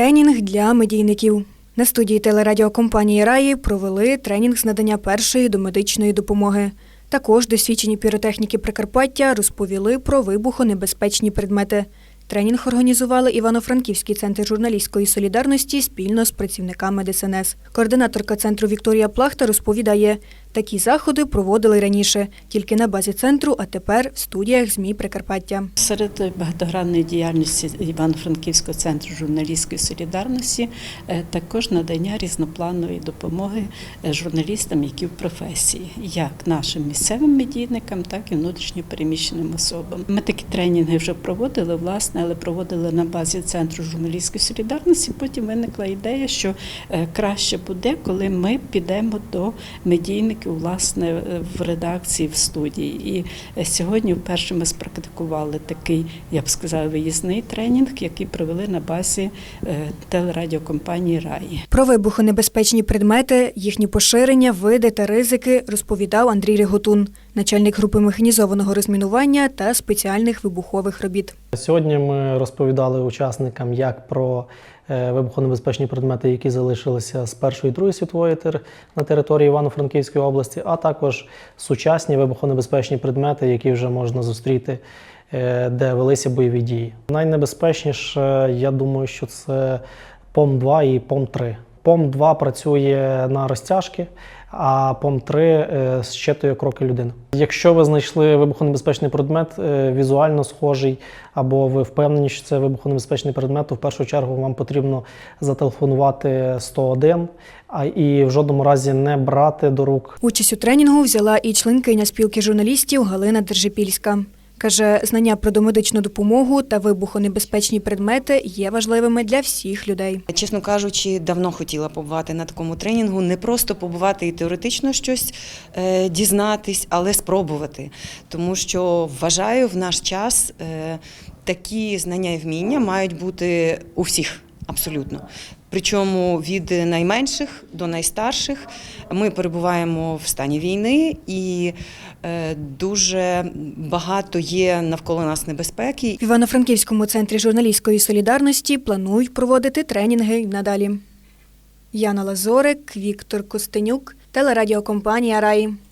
Тренінг для медійників. На студії телерадіокомпанії Раї провели тренінг з надання першої домедичної допомоги. Також досвідчені піротехніки Прикарпаття розповіли про вибухонебезпечні предмети. Тренінг організували Івано-Франківський центр журналістської солідарності спільно з працівниками ДСНС. Координаторка центру Вікторія Плахта розповідає, такі заходи проводили раніше, тільки на базі центру, а тепер в студіях ЗМІ Прикарпаття. Серед багатогранної діяльності Івано-Франківського центру журналістської солідарності е, також надання різнопланової допомоги е, журналістам, які в професії, як нашим місцевим медійникам, так і внутрішньо переміщеним особам. Ми такі тренінги вже проводили, власне, але проводили на базі центру журналістської солідарності. Потім виникла ідея, що е, краще буде, коли ми підемо до медійників, власне, е, в редакції, в студії. І е, сьогодні вперше ми спрактикували такий, я б сказала, виїзний тренінг, який провели на базі е, телерадіокомпанії Раї. Про вибухонебезпечні предмети, їхні поширення, види та ризики розповідав Андрій Риготун, начальник групи механізованого розмінування та спеціальних вибухових робіт. Сьогодні ми розповідали учасникам як про вибухонебезпечні предмети, які залишилися з Першої і Другої світової на території Івано-Франківської області, а також сучасні вибухонебезпечні предмети, які вже можна зустріти, е, де велися бойові дії. Найнебезпечніше, я думаю, що це ПОМ-2 і ПОМ-3. ПОМ-2 працює на розтяжки, а ПОМ-3 е, зчитує кроки людини. Якщо ви знайшли вибухонебезпечний предмет, е, візуально схожий, або ви впевнені, що це вибухонебезпечний предмет, то в першу чергу вам потрібно зателефонувати 101, а і в жодному разі не брати до рук Участь у тренінгу взяла і членкиня спілки журналістів Галина Держипільська. Каже, знання про домедичну допомогу та вибухонебезпечні предмети є важливими для всіх людей. Чесно кажучи, давно хотіла побувати на такому тренінгу, не просто побувати і теоретично щось е, дізнатись, але спробувати. Тому що вважаю, в наш час е, такі знання і вміння мають бути у всіх абсолютно. Причому від найменших до найстарших ми перебуваємо в стані війни і е, дуже багато є навколо нас небезпеки. В Івано-Франківському центрі журналістської солідарності планують проводити тренінги надалі. Яна Лазорик, Віктор Костенюк, телерадіокомпанія Раї.